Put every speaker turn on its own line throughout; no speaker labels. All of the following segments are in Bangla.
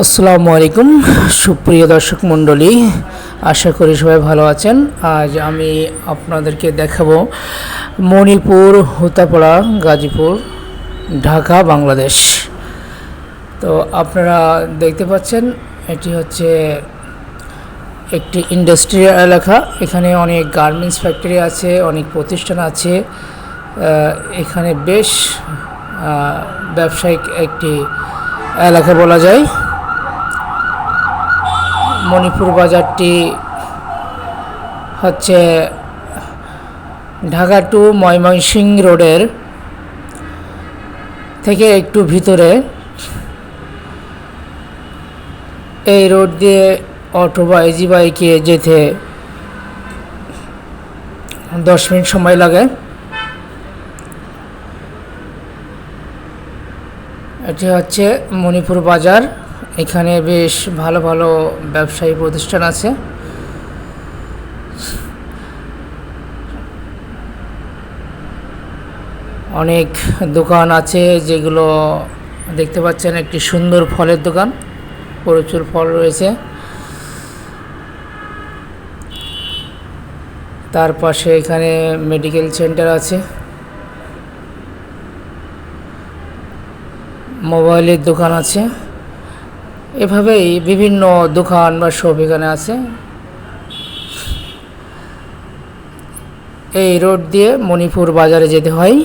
আসসালামু আলাইকুম, সুপ্রিয় দর্শক মণ্ডলী, আশা করি সবাই ভালো আছেন। আজ আমি আপনাদেরকে দেখাবো মণিপুর, হুতাপাড়া, গাজীপুর, ঢাকা, বাংলাদেশ। তো আপনারা দেখতে পাচ্ছেন, এটি হচ্ছে একটি ইন্ডাস্ট্রিয়াল এলাকা। এখানে অনেক গার্মেন্টস ফ্যাক্টরি আছে, অনেক প্রতিষ্ঠান আছে। এখানে বেশ ব্যবসায়িক একটি এলাকা বলা যায়। মণিপুর বাজারটি হচ্ছে ঢাকা টু ময়মনসিং রোডের থেকে একটু ভিতরে। এই রোড দিয়ে অটো বা এজি বাইকে যেতে দশ মিনিট সময় লাগে। এটি হচ্ছে মণিপুর বাজার। এখানে বেশ ভালো ভালো ব্যবসায়ী প্রতিষ্ঠান আছে। অনেক দোকান আছে যেগুলো দেখতে পাচ্ছেন একটি সুন্দর ফলের দোকান। প্রচুর ফল রয়েছে। তার পাশে এখানে মেডিকেল সেন্টার আছে। মোবাইলের দোকান আছে। এভাবেই বিভিন্ন দোকান বা শপ এখানে আছে। এই রোড দিয়ে মণিপুর বাজারে যেতে হয়।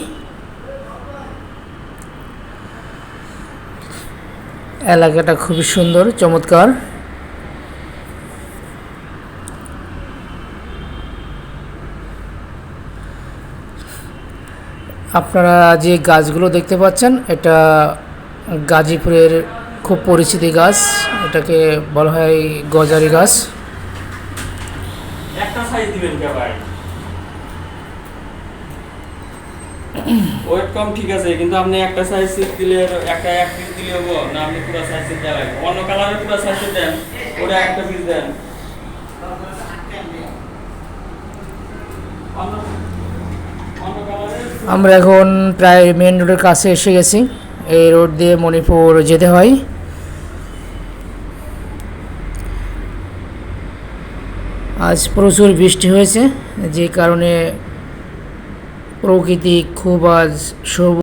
এলাকাটা খুবই সুন্দর, চমৎকার। আপনারা যে গাছগুলো দেখতে পাচ্ছেন, এটা গাজীপুরের খুব পরিচিতি গাছ এটাকে বলা হয় গজারি গাছ।
একটা সাইজ দিবেন কে ভাই? ওয়েট কম ঠিক আছে কিন্তু আপনি একটা সাইজ সিট দিলে একটা এক পিস দিলে হব না আপনি পুরো সাইজ সিট দেওয়া লাগবে। অন্য কালারের পুরো সাইজ সিট দেন ওটা একটা পিস দেন। অন্য- অন্য colour-এর
আমরা এখন প্রায় মেন রোডের কাছে এসে গেছি। এই রোড দিয়ে মণিপুর যেতে হয়। আজ প্রচুর বৃষ্টি হয়েছে যে কারণে প্রকৃতি খুব আজ সবুজ।